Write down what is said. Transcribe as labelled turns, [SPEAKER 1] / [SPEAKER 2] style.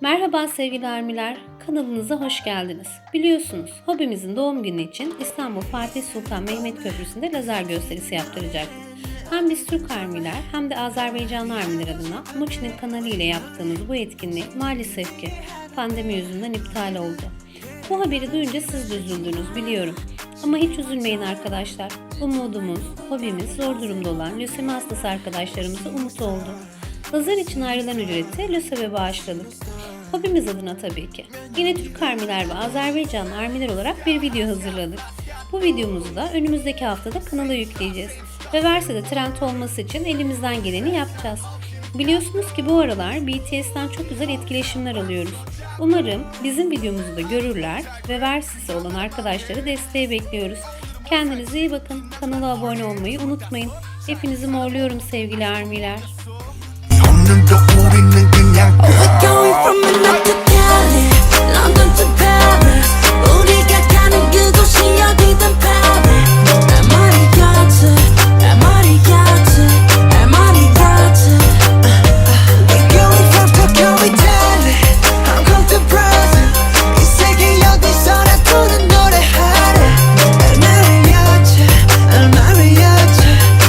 [SPEAKER 1] Merhaba sevgili armiler, kanalımıza hoş geldiniz. Biliyorsunuz hobimizin doğum günü için İstanbul Fatih Sultan Mehmet Köprüsü'nde lazer gösterisi yaptıracaktık. Hem biz Türk armiler hem de Azerbaycanlı armiler adına Muçin'in kanalı ile yaptığımız bu etkinlik maalesef ki pandemi yüzünden iptal oldu. Bu haberi duyunca siz de üzüldünüz biliyorum. Ama hiç üzülmeyin arkadaşlar. Umudumuz, hobimiz zor durumda olan lösemi hastası arkadaşlarımıza umut oldu. Lazer için ayrılan ücreti LÖSEV'e bağışladık. Hobimiz adına tabii ki. Yine Türk armiler ve Azerbaycanlı armiler olarak bir video hazırladık. Bu videomuzu da önümüzdeki haftada kanala yükleyeceğiz. Ve Verse'de trend olması için elimizden geleni yapacağız. Biliyorsunuz ki bu aralar BTS'ten çok güzel etkileşimler alıyoruz. Umarım bizim videomuzu da görürler ve Versesi olan arkadaşları desteğe bekliyoruz. Kendinize iyi bakın. Kanala abone olmayı unutmayın. Hepinizi morluyorum sevgili armiler.
[SPEAKER 2] them the